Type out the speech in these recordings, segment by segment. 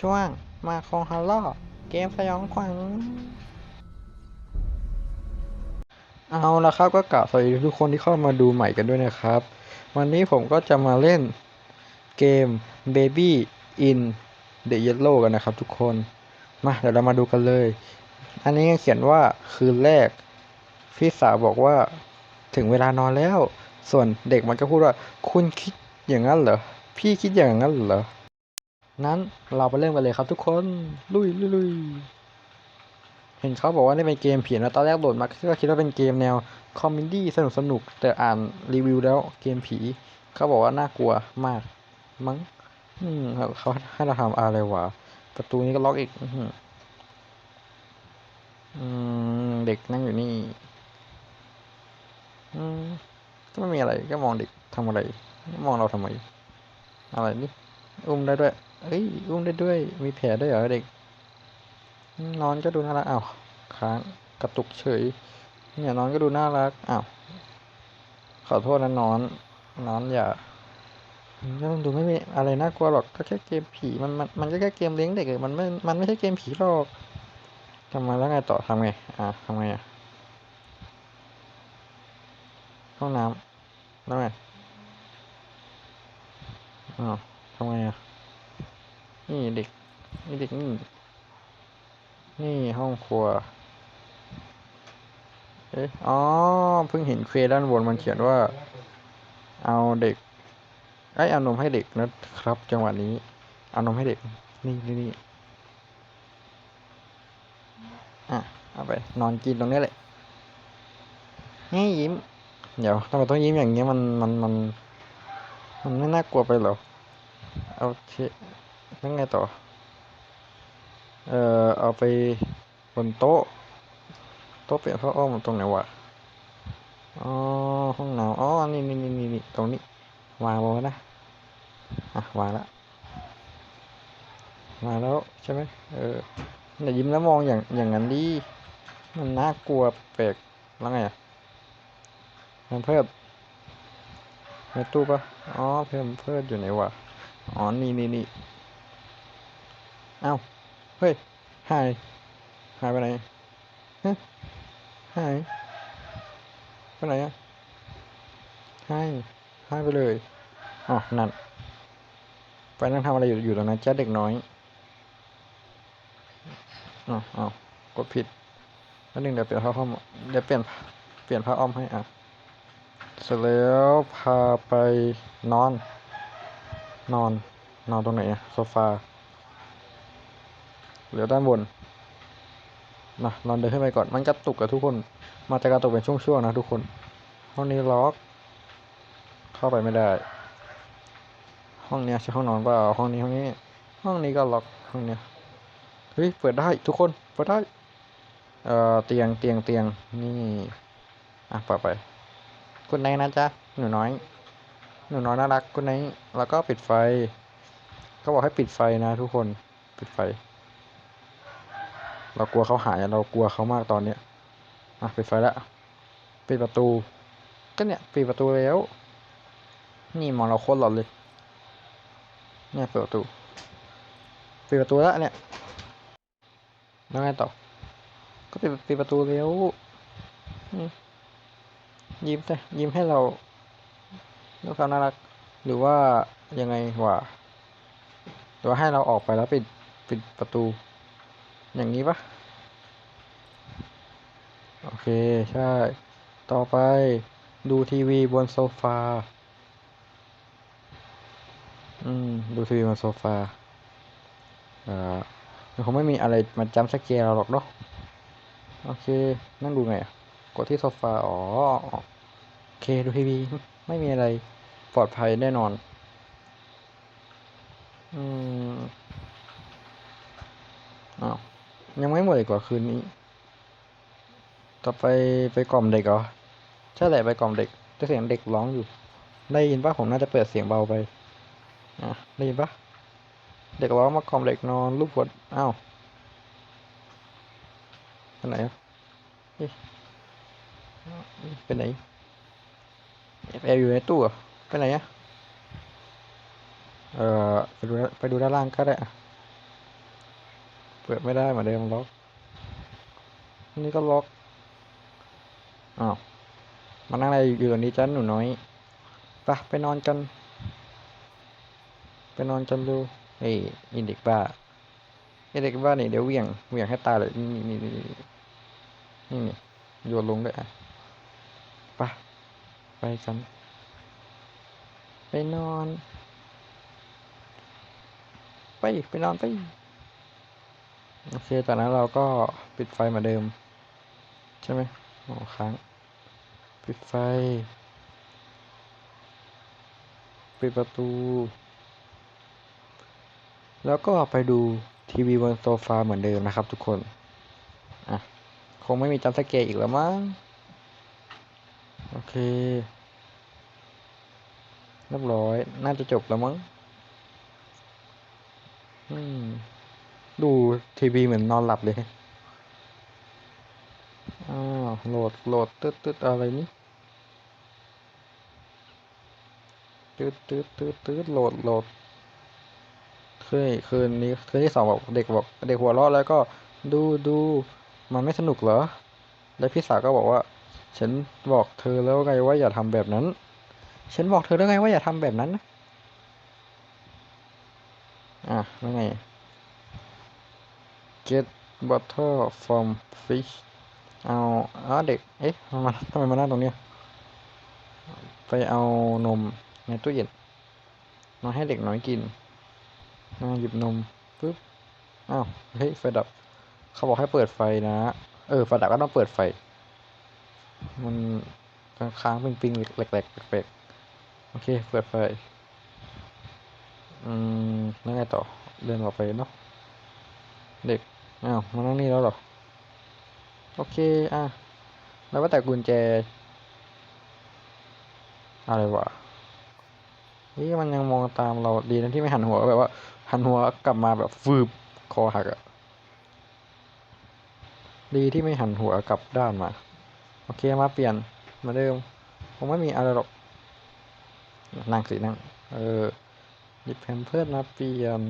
ช่วงมาคงฮัลโลเกมสยองขวัญเอาละครับก็กล่าวสวัสดีทุกคนที่เข้ามาดูใหม่กันด้วยนะครับ วันนี้ผมก็จะมาเล่นเกม Baby in the Yellow กันนะครับทุกคน มาเดี๋ยวเรามาดูกันเลย อันนี้เขียนว่าคืนแรก พี่สาวบอกว่าถึงเวลานอนแล้ว ส่วนเด็กมันก็พูดว่า คุณคิดอย่างนั้นเหรอ พี่คิดอย่างนั้นเหรอ นั้นเราไปเริ่มกันเลยครับทุกคนลุยลุยลยเห็นเขาบอกว่านี่เป็นเกมผีนะตอนแรกโหลดมาก็คิดว่าเป็นเกมแนวคอมเมดี้สนุกสนุกแต่อ่านรีวิวแล้วเกมผี เขาบอกว่าน่ากลัวมากมั้งอืมเขาให้เราทำอะไรวะประตูนี้ก็ล็อกอีกอืมเด็กนั่งอยู่นี่อืมก็ไม่มีอะไรก็มองเด็กทำอะไร มองเราทำไมอะไรนี่อุ้มได้ด้วย เอ้ยอุ้มได้ด้วย มีแผลได้เหรอเด็ก นอนก็ดูน่ารักอ้าวค้างกระตุกเฉย เนี่ยนอนก็ดูน่ารักอ้าวขอโทษนะนอนนอนอย่าก็ดูไม่มีอะไรน่ากลัวหรอกก็แค่เกมผีมันมันมันก็แค่เกมเลี้ยงเด็กเลยมันไม่มันไม่ใช่เกมผีหรอกทำไมแล้วไงต่อทำไงอ่าทำไงอะห้องน้ำแล้วไงอ้าวทำไงอะ นี่เด็ก นี่เด็กนี่ นี่ห้องครัว เอ๊ะ อ๋อ เพิ่งเห็นเควด้านบนมันเขียนว่า เอาเด็ก ไอยเอานมให้เด็กนะครับ จังหวะนี้ เอานมให้เด็ก นี่นี่นี่อะ เอาไป นอนกินตรงนี้แหละให้ยิ้ม เดี๋ยวทำไมต้องยิ้มอย่างเงี้ยมันมันมัน มันไม่น่ากลัวไปหรอ โอเค แล้วไงต่อ เอ่อ เอาไปบนโต๊ะ โต๊ะเปลี่ยนผ้าอ้อมตรงไหนวะ อ๋อ ห้องน้ำอ๋อ นี่นี่นี่นี่ตรงนี้ วางไว้นะ อะ วางแล้ววางแล้วใช่ไหมเอออย่ายิ้มแล้วมองอย่างอย่างนั้นดิ มันน่ากลัวแปลกแล้วไงอะมันเพิ่มในตู้ปะอ๋อ เพิ่มเพิ่มอยู่ไหนวะ อ๋อ นี่นี่นี่ เอาเฮ้ย หาย หายไปไหนฮะหาย ไปไหนอะหาย หายไปเลย อ๋อ นั่น ไปนั่งทำอะไรอยู่ อยู่ตรงนั้นจ้าเด็กน้อยอ๋ออ๋อกดผิดแล้วหนึ่งเดี๋ยวเปลี่ยนผ้าอ้อมเดี๋ยวเปลี่ยน เปลี่ยนผ้าอ้อมให้อะ เสร็จแล้วพาไปนอน นอน นอนตรงไหนอะโซฟา เหลือด้านบนนะนอนเดินขึ้นไปก่อน มันกระตุกกับทุกคนมันจะกระตุกเป็นช่วงๆนะทุกคน ห้องนี้ล็อก เข้าไปไม่ได้ ห้องเนี้ยใช่ห้องนอนเปล่า ห้องนี้ห้องนี้ ห้องนี้ก็ล็อก ห้องเนี้ยเฮ้ย เปิดได้ทุกคน เปิดได้ เอ่อ เตียง เตียง เตียง นี่ อะเปิดไปคุณไนนะจ๊ะ หนูน้อย หนูน้อยน่ารักคุณไนแล้วก็ปิดไฟ ก็บอกให้ปิดไฟนะทุกคน ปิดไฟ เรากลัวเขาหายเรากลัวเขามากตอนเนี้ยอะปิดไฟแล้วปิดประตู ก็เนี่ยปิดประตูแล้ว นี่มองเราโคตรหลอนเลย เนี่ยเปิดประตูปิดประตูแล้วเนี่ยแล้วไงต่อ ก็ปิดปิดประตูแล้วยิ้มแต่ยิ้มให้เราด้วยความน่ารัก หรือว่ายังไงวะหรือว่าให้เราออกไปแล้วปิดปิดประตู อย่างนี้ปะโอเค ใช่ ต่อไปดูทีวีบนโซฟา อืม ดูทีวีบนโซฟา อ่ามันคงไม่มีอะไรมาจำสเกลเราหรอกเนาะ โอเค นั่งดูไงอะกดที่โซฟา อ๋อ โอเค ดูทีวี ไม่มีอะไร ปลอดภัยแน่นอน อืม อ้าว ยังไม่หมดอีกว่าคืนนี้ ต่อไปไปกล่อมเด็กเหรอใช่แหละไปกล่อมเด็กแต่เสียงเด็กร้องอยู่ ได้ยินปะผมน่าจะเปิดเสียงเบาไปอะได้ยินปะเด็กร้องมากล่อมเด็กนอนลูบหัวอ้าวไปไหนอะเอ๊ะไปไหนแอบอยู่ในตู้เหรอไปไหนอะเอ่อไปดูไปดูด้านล่างก็ได้อะ เปิดไม่ได้เหมือนเดิมล็อก นี่ก็ล็อก อ้าว มานั่งอะไรอยู่ตรงนี้จ้าหนูน้อยไปไปนอนกัน ไปนอนกันดูเอ้ยนี่เด็กบ้าไอเด็กบ้านี่เดี๋ยวเหวี่ยงเหวี่ยงให้ตายเลย นี่นี่นี่นี่นี่โยนลงด้วยอะไปไปกัน ไปนอน ไป ไปนอนไป โอเค จากนั้นเราก็ปิดไฟเหมือนเดิม ใช่ไหมอ๋อค้าง ปิดไฟ ปิดประตู แล้วก็ไปดูทีวีบนโซฟาเหมือนเดิมนะครับทุกคน อะ คงไม่มีจัมสแกร์อีกแล้วมั้ง โอเค เรียบร้อย น่าจะจบแล้วมั้ง อืม ดูทีวีเหมือนนอนหลับเลย อ้าวโหลดโหลดตึ๊ดตึ๊ดอะไรนี่ตึ๊ดตึ๊ดตึ๊ดตึ๊ดโหลดโหลดเคยคืนนี้คืนที่สองบอกเด็กบอกเด็กหัวเราะแล้วก็ดูดูมันไม่สนุกเหรอ แล้วพี่สาวก็บอกว่า ฉันบอกเธอแล้วไงว่าอย่าทำแบบนั้น ฉันบอกเธอแล้วไงว่าอย่าทำแบบนั้นนะอะแล้วไง get butter from fish เอาอ๋อเด็ก เอ๊ะทำไมทำไมมานั่งตรงนี้ ไปเอานมในตู้เย็นมาให้เด็กน้อยกินมาหยิบนมปึ๊บ อ้าว เฮ้ย ไฟดับ เขาบอกให้เปิดไฟนะ เออ ไฟดับก็ต้องเปิดไฟ มันค้างๆปิงๆแหลกๆแปลกๆโอเค เปิดไฟ อืมแล้วไงต่อ เดินออกไปเนาะ เด็ก อ้าวมานั่งนี่แล้วหรอ โอเค อะ แล้วว่าแต่กุญแจ อะไรวะนี่มันยังมองตามเราดีนะที่ไม่หันหัวแบบว่า หันหัวกลับมาแบบฟืบคอหักอะดีที่ไม่หันหัวกลับด้านมา โอเคมาเปลี่ยนมาเดิมคงไม่มีอะไรหรอกนั่งสินั่ง เออหยิบแพมเพิร์ดมาเปลี่ยน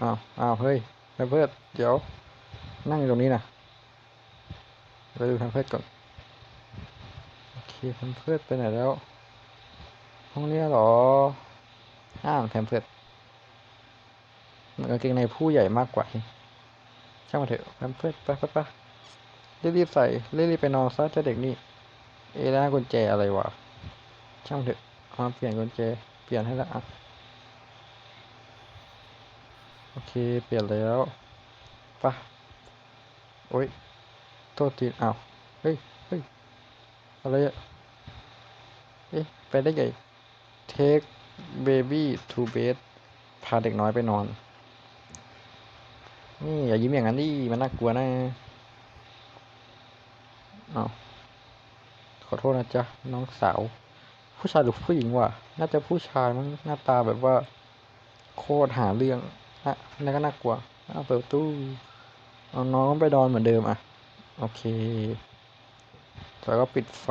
อ้าวอ้าวเฮ้ยแพมเพิร์ดเดี๋ยว นั่งอยู่ตรงนี้นะเราดูแพมเพิร์ดก่อน โอเคแพมเพิร์ดไปไหนแล้ว ห้องเนี้ยเหรอ อ้าวแพมเพิร์ดมันกางเกงในผู้ใหญ่มากกว่านี่ช่างมาเถอะแพมเพิร์ดไปไปไปรีบๆใส่รีบๆไปนอนซะเจ้าเด็กนี่ เอะแล้วกุญแจอะไรวะ ช่างมันเถอะมาเปลี่ยนกุญแจ เปลี่ยนให้ละอะ โอเค เปลี่ยนแล้วปะโอ้ย โทษทีอ้าว เฮ้ยเฮ้ยอะไรอะเอ๊ะ ไปได้ไง take baby to bed พาเด็กน้อยไปนอน นี่อย่ายิ้มอย่างนั้นดิ มันน่ากลัวนะอ้าขอโทษนะจ๊ะ น้องสาว ผู้ชายหรือผู้หญิงวะ น่าจะผู้ชายมั้งหน้าตาแบบว่า โคตรหาเรื่อง นะนั่นก็น่ากลัวอ้าเปิดประตู้เอาน้องไปนอนเหมือนเดิมอะ โอเค แล้วก็ปิดไฟ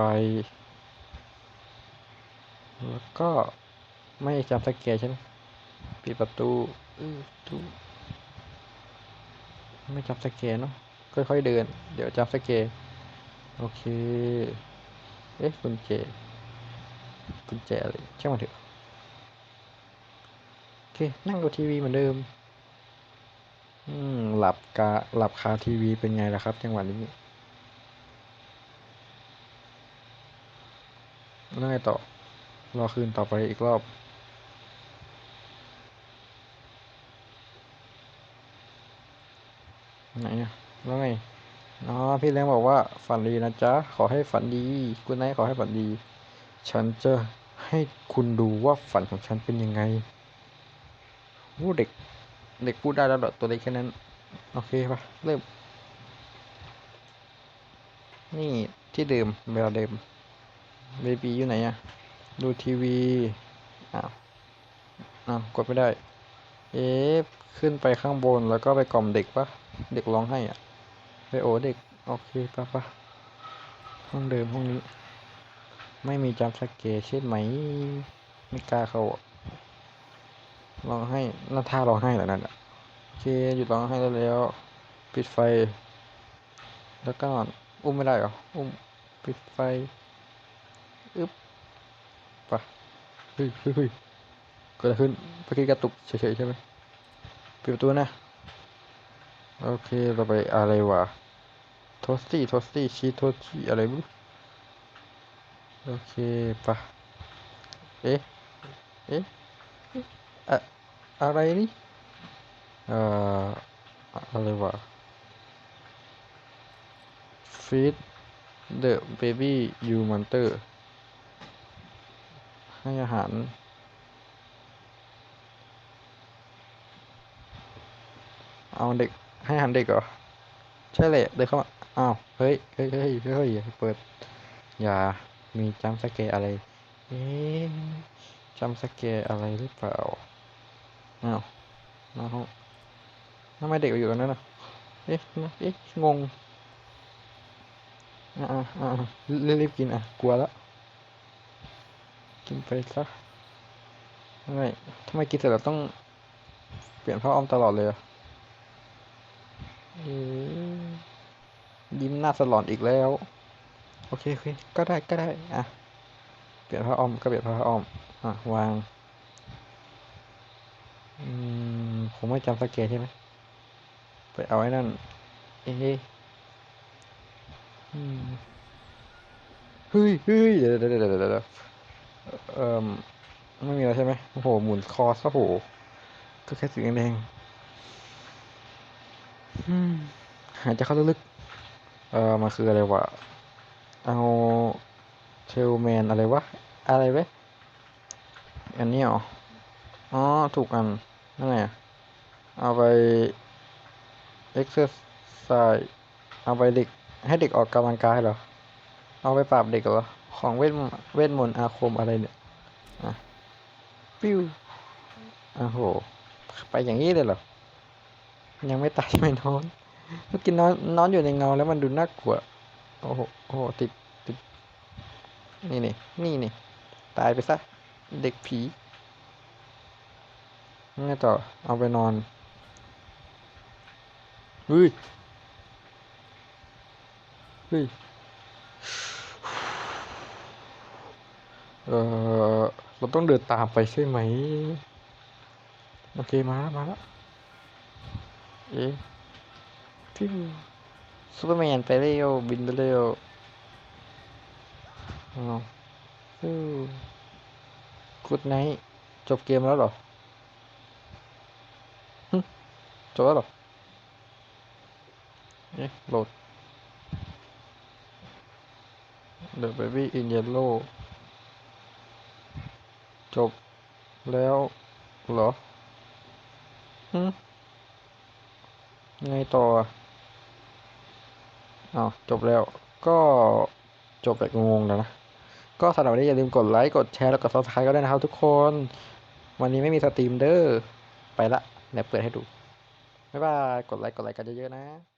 แล้วก็ไม่จำสแกร์ใช่ไหมปิดประตูอือตู้ไม่จำสแกร์เนาะค่อยๆเดิน เดี๋ยวจำสแกร์โอเค เอ๊ะกุญแจกุญแจอะไรช่างมันเถอะ โอเค นั่งดูทีวีเหมือนเดิม อืมหลับกาหลับคาทีวีเป็นไงล่ะครับ จังหวะนี้แล้วไงต่อ รอคืนต่อไปอีกรอบ ไหนอะแล้วไงอ๋อพี่เลี้ยงบอกว่าฝันดีนะจ๊ะ ขอให้ฝันดี คุณนายขอให้ฝันดี ฉันจะให้คุณดูว่าฝันของฉันเป็นยังไงโอ้เด็ก เด็กพูดได้แล้วเหรอตัวเล็กแค่นั้น โอเคปะเริ่ม นี่ที่เดิมเวลาเดิมเบบีอยู่ไหนอะดูทีวี อ้าว อ้าว กดไม่ได้ เอ๊ะขึ้นไปข้างบนแล้วก็ไปกล่อมเด็กปะเด็กร้องไห้อะไปโอเด็ก โอเคปะปะห้องเดิมห้องนี้ ไม่มีจัมสแกร์ใช่ไหม ไม่กล้าเขาอะ ร้องไห้หน่าท่าร้องไห้เหรอนั่นอะเคหยุดร้องไห้ได้แล้ว ปิดไฟ แล้วก็อุ้มไม่ได้เหรอ อุ้มปิดไฟอึ๊บปะเฮ้ยเฮ้ยเฮ้ยเกิดอะไรขึ้นเมื่อกี้กระตุกเฉยๆใช่ไหมปิดประตูนะ โอเคเราไปอะไรวะโทสตี้โทสตี้ชีสโทสตี้อะไรไม่รู้โอเคปะเอ๊ะ เอ๊ะ อะอะอะไรนี่เอ่ออะไรวะ feed the baby you monster ให้อาหาร เอาเด็ก ให้อาหารเด็กเหรอ ใช่เลยเดินเข้ามา อ้าว เฮ้ย เฮ้ย เฮ้ย เฮ้ย เปิด อย่า มีจัมป์สแกอะไร เอ๊ะจัมป์สแกอะไรหรือเปล่า อ้าวมาห้องทำไมเด็กอยู่ตรงนั้นน่ะเอ๊ะเอ๊ะงงอ่าอ่าอ่ารีบกินอะกลัวแล้วกินไปซะทำไมทำไมกินเสร็จแล้วต้องเปลี่ยนผ้าอ้อมตลอดเลยอะอ๊ะยิ้มหน้าสลอนอีกแล้ว โอเคโอเคก็ได้ก็ได้ อะ เปลี่ยนผ้าอ้อมก็เปลี่ยนผ้าอ้อม อะ วาง อืมผมไม่จำสเกตใช่ไหมไปเอาไอ้นั่น เอ๊ะอืมเฮ้ยเฮ้ยเดี๋ยวเดี๋ยวเดี๋ยวเดี๋ยวเดี๋ยวเอ่อไม่มีแล้วใช่ไหมโอ้โห หมุนคอสโอ้โหก็แค่สีแดงหายใจเข้าลึกๆ เออมันคืออะไรวะ เอาเทลแมนอะไรวะ อะไรเว้ย อันนี้เหรออ๋อ ถูกอัน นั่นไงอะเอาไป exercise เอาไปเด็กให้เด็กออกกำลังกายเหรอ เอาไปปราบเด็กเหรอ ของเวทมนต์เวทมนต์อาคมอะไรเนี่ยอะปิ้วอ้าวโห ไปอย่างนี้เลยเหรอ ยังไม่ตายใช่ไหมนอนเมื่อกี้นอนนอนอยู่ในเงาแล้วมันดูน่ากลัว โอ้โหโอ้โหติดติดนี่นี่นี่นี่ตายไปซะ เด็กผียั งไงต่อเอาไปนอนเฮ้ยเฮ้ยเออเราต้องเดินตามไปใช่ไหม โอเคมาแล้วมาแล้วเอ๊ะพิวซูเปอร์แมนไปเร็วบินไปเร็วอาฟิวกุดไนท์จบเกมแล้วเหรอหึ จบแล้วหรอเอ๊ะโหลด The Baby in Yellow จบแล้วเหรอหึไงต่ออ้าวจบแล้วก็จบแบบงงๆแล้วนะ ก็สำหรับวันนี้อย่าลืมกดไลค์กดแชร์แล้วกด subscribe ก็ได้นะครับทุกคน วันนี้ไม่มีสตรีมเด้อไปละเดี๋ยวเปิดให้ดู บ๊ายบาย กดไลค์ กดไลค์กันเยอะๆนะ